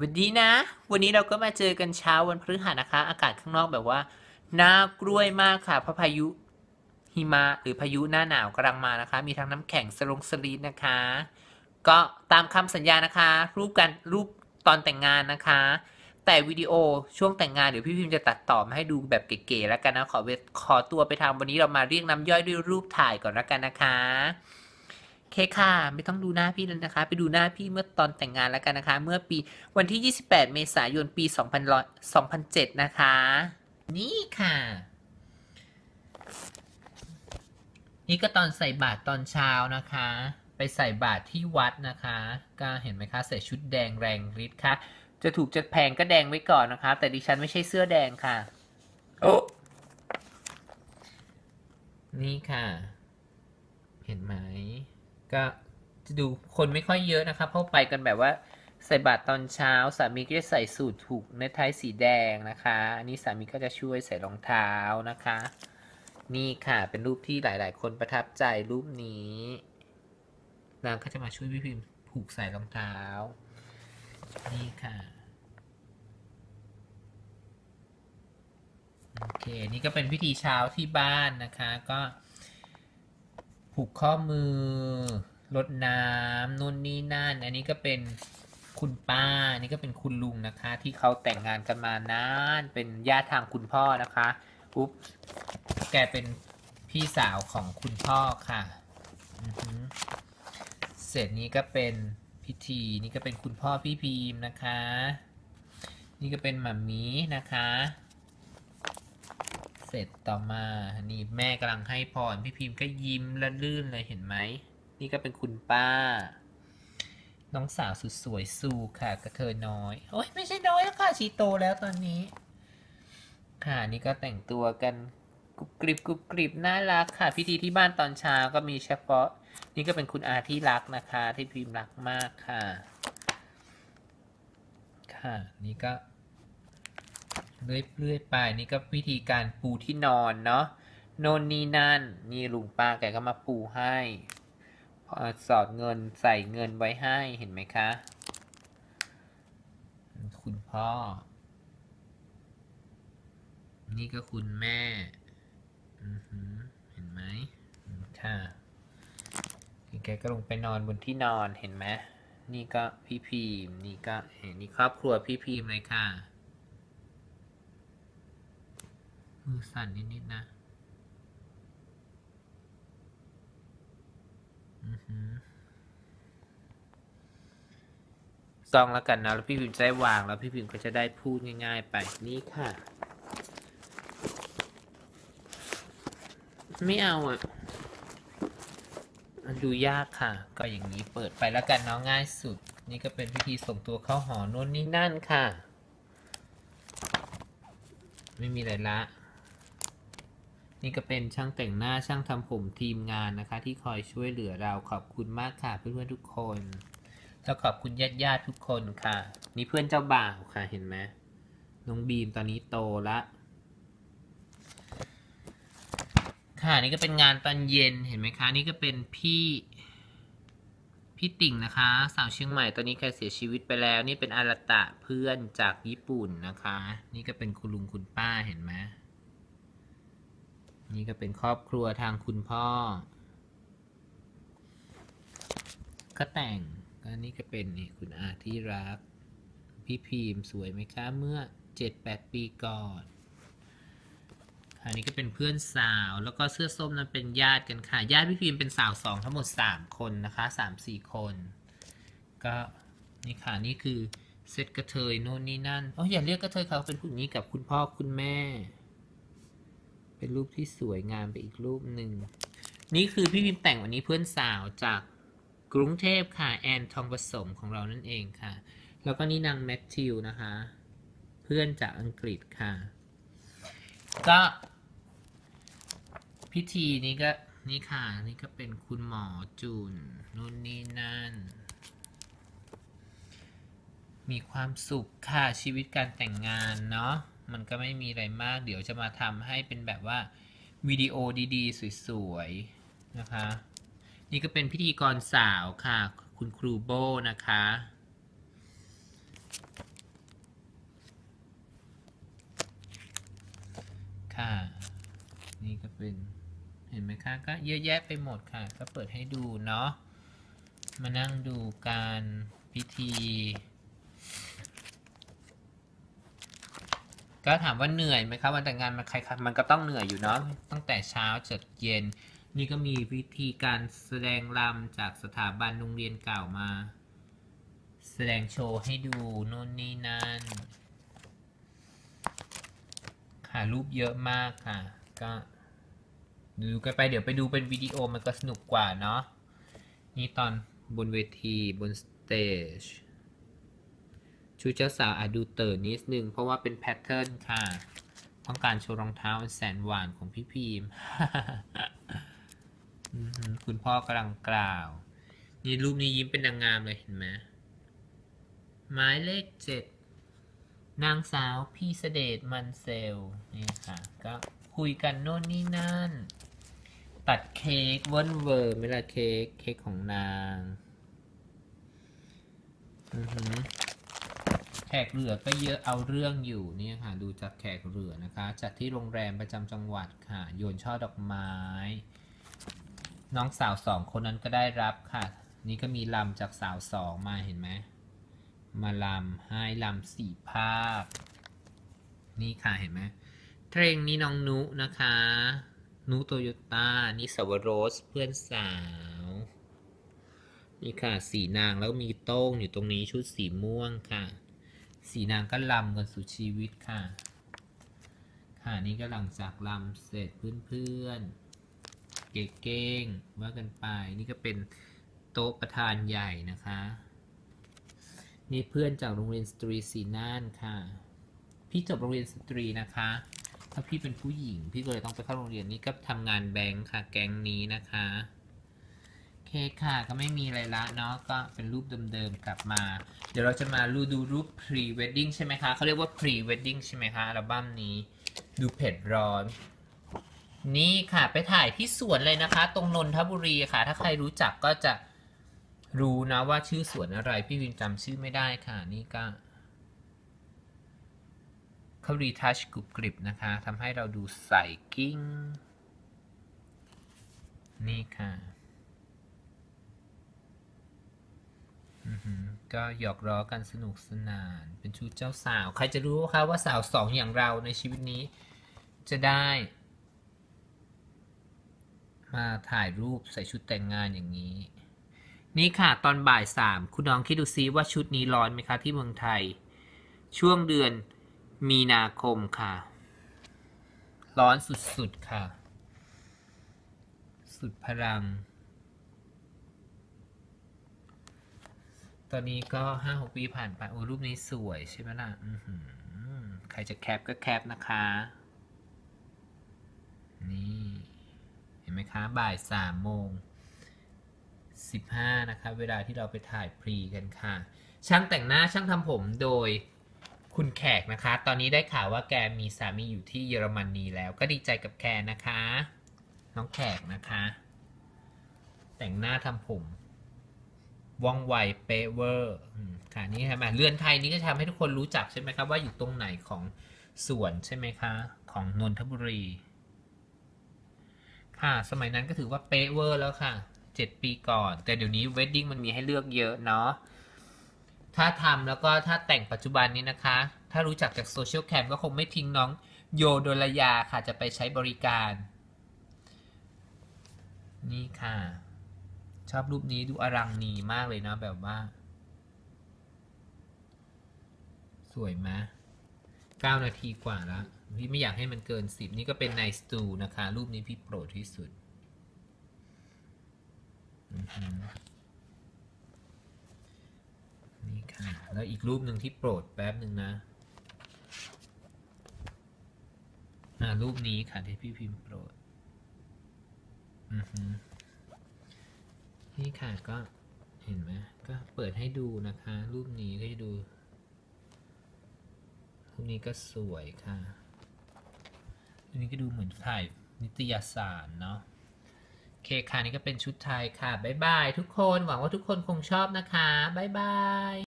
วันนี้นะ วันนี้เราก็มาเจอกันเช้าวันพฤหัสนะคะ อากาศข้างนอกแบบว่าน่ากล้วยมากค่ะเพราะพายุหิมะหรือพายุหน้าหนาวกำลังมานะคะ มีทั้งน้ำแข็งสลงสลีดนะคะ ก็ตามคำสัญญานะคะ รูปกันรูปตอนแต่งงานนะคะ แต่วิดีโอช่วงแต่งงานเดี๋ยวพี่พิมพ์จะตัดต่อมาให้ดูแบบเก๋ๆแล้วกันนะขอเวขอตัวไปทำวันนี้เรามาเรียกน้ำย่อยด้วยรูปถ่ายก่อนแล้วกันนะคะ เคค่ะ ไม่ต้องดูหน้าพี่แล้วนะคะ ไปดูหน้าพี่เมื่อตอนแต่งงานแล้วกันนะคะ เมื่อปีวันที่ 28 เมษายน ปี2000 2007 นะคะ นี่ค่ะ นี่ก็ตอนใส่บาตรตอนเช้านะคะ ไปใส่บาตรที่วัดนะคะ ก็เห็นไหมคะ ใส่ชุดแดงแรงฤทธิ์ค่ะ จะถูกจะแพงก็แดงไว้ก่อนนะคะ แต่ดิฉันไม่ใช่เสื้อแดงค่ะ โอ้นี่ค่ะ เห็นไหม ก็จะดูคนไม่ค่อยเยอะนะคะเพราะไปกันแบบว่าใส่บาตรตอนเช้า สามีก็จะใส่สูทถูกเนคไทสีแดงนะคะ อันนี้สามีก็จะช่วยใส่รองเท้านะคะ นี่ค่ะเป็นรูปที่หลาย ๆ คนประทับใจรูปนี้นางก็จะมาช่วยพี่พิมพ์ผูกใส่รองเท้า นี่ค่ะโอเค นี่ก็เป็นพิธีเช้าที่บ้านนะคะ ก็ ผูกข้อมือรดน้ำนู่นนี่นั่น อันนี้ก็เป็นคุณป้าอันนี้ก็เป็นคุณลุงนะคะ ที่เขาแต่งงานกันมานานเป็นญาติทางคุณพ่อนะคะอุ๊บแกเป็นพี่สาวของคุณพ่อค่ะเสร็จนี้ก็เป็นพิธีนี่ก็เป็นคุณพ่อพี่พิมพ์นะคะ นี่ก็เป็นหมัมมี่นะคะ เสร็จต่อมานี่แม่กำลังให้พรพี่พิมพ์ก็ยิ้มละลื่นเลยเห็นไหม นี่ก็เป็นคุณป้า น้องสาวสุดสวยซูค่ะกระเทยน้อย โอ้ยไม่ใช่น้อยแล้วค่ะชีโตแล้วตอนนี้ ค่ะนี่ก็แต่งตัวกันกรุบกริบกรุบกริบน่ารักค่ะ พิธีที่บ้านตอนเช้าก็มีเฉพาะ นี่ก็เป็นคุณอาที่รักนะคะ ที่พิมพ์รักมากค่ะ ค่ะนี่ก็ เลื่อยเลื่อไปนี่ก็วิธีการปูที่นอนเนาะโนนนี่นั่น นี่ลุงป้าแกก็มาปูให้พอสอดเงินใส่เงินไว้ให้เห็นไหมคะ คุณพ่อ นี่ก็คุณแม่เห็นไหมค่ะแกก็ลงไปนอนบนที่นอนเห็นไหมนี่ก็พี่พีมนี่ก็เห็นนี่ครอบครัวพี่พีมเลยค่ะ มือสั่นนิด ๆ นะอือหือซองแล้วกันนะ แล้วพี่พิมพ์จะได้วางแล้วพี่พิมพ์ก็จะได้พูดง่าย ๆ ไปนี่ค่ะ ไม่เอาอะมันดูยากค่ะ ก็อย่างนี้เปิดไปแล้วกันเนาะง่ายสุด นี่ก็เป็นพิธีส่งตัวเข้าหอโน่นนี่นั่นค่ะ ไม่มีอะไรละ นี่ก็เป็นช่างแต่งหน้าช่างทำผมทีมงานนะคะ ที่คอยช่วยเหลือเราขอบคุณมากค่ะเพื่อนๆทุกคนแล้วขอบคุณญาติญาติๆทุกคนค่ะ นี่เพื่อนเจ้าบ่าวค่ะเห็นไหมน้องบีมตอนนี้โตละค่ะนี่ก็เป็นงานตอนเย็นเห็นไหมคะนี่ก็เป็นพี่พี่ติ่งนะคะ สาวเชียงใหม่ตอนนี้แกเสียชีวิตไปแล้ว นี่เป็นอาราตะเพื่อนจากญี่ปุ่นนะคะ นี่ก็เป็นคุณลุงคุณป้าเห็นไหม นี่ก็เป็นครอบครัวทางคุณพ่อ ก็แต่งก็นี่ก็เป็นนี่คุณอาที่รัก พี่พิมสวยไหมคะเมื่อเจ็ดแปดปีก่อนอันนี้ก็เป็นเพื่อนสาว แล้วก็เสื้อส้มนั้นเป็นญาติกันค่ะ ญาติพี่พิมเป็นสาวสองทั้งหมดสามคนนะคะสามสี่คน ก็นี่ค่ะนี่คือเซตกระเทยโน่นนี่นั่น อ๋ออย่าเรียกกระเทยเขาเป็นผู้นี้กับคุณพ่อคุณแม่ เป็นรูปที่สวยงามไปอีกรูปหนึ่ง นี่คือพี่พิมพ์แต่งวันนี้เพื่อนสาวจากกรุงเทพค่ะ แอนทองผสมของเรานั่นเองค่ะ แล้วก็นี่นางแมทธิวนะคะ เพื่อนจากอังกฤษค่ะ ก็พิธีนี้ก็นี่ค่ะนี่ก็เป็นคุณหมอจุนนู่นนี่นั่น มีความสุขค่ะชีวิตการแต่งงานเนาะ มันก็ไม่มีอะไรมาก เดี๋ยวจะมาทำให้เป็นแบบว่าวิดีโอดีๆ สวยๆ นะคะ นี่ก็เป็นพิธีกรสาวค่ะ คุณครูโบนะคะ ค่ะ นี่ก็เป็นเห็นไหมคะ ก็เยอะแยะไปหมดค่ะ ก็เปิดให้ดูเนาะ มานั่งดูการพิธี ก็ถามว่าเหนื่อยไหมครับวันแต่งงานมันใครมันก็ต้องเหนื่อยอยู่เนาะตั้งแต่เช้าจนเย็น นี่ก็มีวิธีการแสดงรำจากสถาบันโรงเรียนเก่ามา แสดงโชว์ให้ดูโน่นนี่นั่นค่ะรูปเยอะมากค่ะ ก็ดูกันไปเดี๋ยวไปดูเป็นวิดีโอมันก็สนุกกว่าเนาะนี่ตอนบนเวทีบนสเตจ ชุดเจ้าสาวอาจดูเต๋อนิดนึง เพราะว่าเป็นแพทเทิร์นค่ะ ต้องการโชว์รองเท้าแสนหวานของพี่พีม คุณพ่อกำลังกล่าว นี่รูปนี้ยิ้มเป็นนางงามเลยเห็นไหมหมายเลขเจ็ดนางสาวพี่เสดชมันเซลนี่ค่ะ ก็คุยกันโน่นนี่นั่น ตัดเค้กเวิร์นเวอร์ไม่ละเค้กเค้กของนาง อือหือ แขกเรือก็เยอะเอาเรื่องอยู่เนี่ยค่ะดูจากแขกเรือนะคะจัดที่โรงแรมประจำจังหวัดค่ะโยนช่อดอกไม้ น้องสาวสองคนนั้นก็ได้รับค่ะ นี่ก็มีลำจากสาวสองมาเห็นไหมมาลำให้ลำสี่ภาคนี่ค่ะเห็นไหมเพลงนี้น้องนุนะคะนุโตโยต้านี่สวรสเพื่อนสาวนี่ค่ะสีนางแล้วมีโต้งอยู่ตรงนี้ชุดสีม่วงค่ะ สีนางก็ลำกันสุดชีวิตค่ะ ค่ะนี่ก็หลังจากลำเสร็จเพื่อนๆ เก่งๆว่ากันไป นี่ก็เป็นโต๊ะประธานใหญ่นะคะ นี่เพื่อนจากโรงเรียนสตรีสีน่านค่ะ พี่จบโรงเรียนสตรีนะคะ ถ้าพี่เป็นผู้หญิง พี่ก็เลยต้องไปเข้าโรงเรียนนี้ก็ทำงานแบงค์ค่ะ แก๊งนี้นะคะ คค่ะก็ไม่มีอะไรละเนาะก็เป็นรูปเดิมๆกลับมา เดี๋ยวเราจะมาดูรูป pre wedding ใช่ไหมคะเขาเรียกว่า pre wedding ใช่ไหมคะอัลบั้มนี้ดูเผ็ดร้อน นี่ค่ะไปถ่ายที่สวนเลยนะคะ ตรงนนทบุรีค่ะ ถ้าใครรู้จักก็จะรู้นะว่าชื่อสวนอะไร พี่วินจำชื่อไม่ได้ค่ะ นี่ก็เขารีทัชกรุบกริบนะคะทำให้เราดูใสกิ้ง นี่ค่ะ อือหือ ก็หยอกล้อกันสนุกสนาน เป็นชุดเจ้าสาว ใครจะรู้คะว่าสาวสองอย่างเราในชีวิตนี้ จะได้ มาถ่ายรูปใส่ชุดแต่งงานอย่างนี้ นี่ค่ะตอนบ่ายสามคุณน้องคิดดูซิว่าชุดนี้ร้อนไหมคะที่เมืองไทย ช่วงเดือนมีนาคมค่ะ ร้อนสุดๆค่ะ สุดพลัง ตอนนี้ก็ห้าหกปีผ่านไป โอ้รูปนี้สวยใช่ไหมล่ะใครจะแคปก็แคปนะคะ นี่ เห็นไหมคะ บ่ายสามโมงสิบห้านะคะ เวลาที่เราไปถ่ายพรีกันค่ะ ช่างแต่งหน้าช่างทำผมโดยคุณแขกนะคะ ตอนนี้ได้ข่าวว่าแกมีสามีอยู่ที่เยอรมนนีแล้ว ก็ดีใจกับแกนะคะ น้องแขกนะคะ แต่งหน้าทำผม ว่องไวเป๊ะเวอร์ค่ะนี่ใช่ไหมเรือนไทยนี้ก็จะทำให้ทุกคนรู้จักใช่ไหมครับว่าอยู่ตรงไหนของสวนใช่ไหมคะ ของนนทบุรี ค่ะสมัยนั้นก็ถือว่าเป๊ะเวอร์แล้วค่ะเจ็ดปีก่อน แต่เดี๋ยวนี้เวดดิ้งมันมีให้เลือกเยอะเนาะถ้าทำแล้วก็ถ้าแต่งปัจจุบันนี้นะคะ ถ้ารู้จักจากโซเชียลแคมก็คงไม่ทิ้งน้องโยโดลยาค่ะจะไปใช้บริการ นี่ค่ะ ชอบรูปนี้ดูอลังนีมากเลยนะแบบว่า สวยไหมเก้านาทีกว่าแล้วพี่ไม่อยากให้มันเกินสิบนี่ก็เป็นในสตูนะคะ รูปนี้พี่โปรดที่สุดนี่ค่ะ แล้วอีกรูปหนึ่งที่โปรดแป๊บหนึ่งนะอ่ารูปนี้ค่ะที่พี่พิมพ์โปรด อือหือ นี่ค่ะก็เห็นไหมก็เปิดให้ดูนะคะ รูปนี้ก็จะดู รูปนี้ก็สวยค่ะรูปนี้ก็ดูเหมือนถ่ายนิตยสารเนาะโอเคค่ะนี่ก็เป็นชุดไทยค่ะ บ๊ายบายทุกคน หวังว่าทุกคนคงชอบนะคะ บ๊ายบาย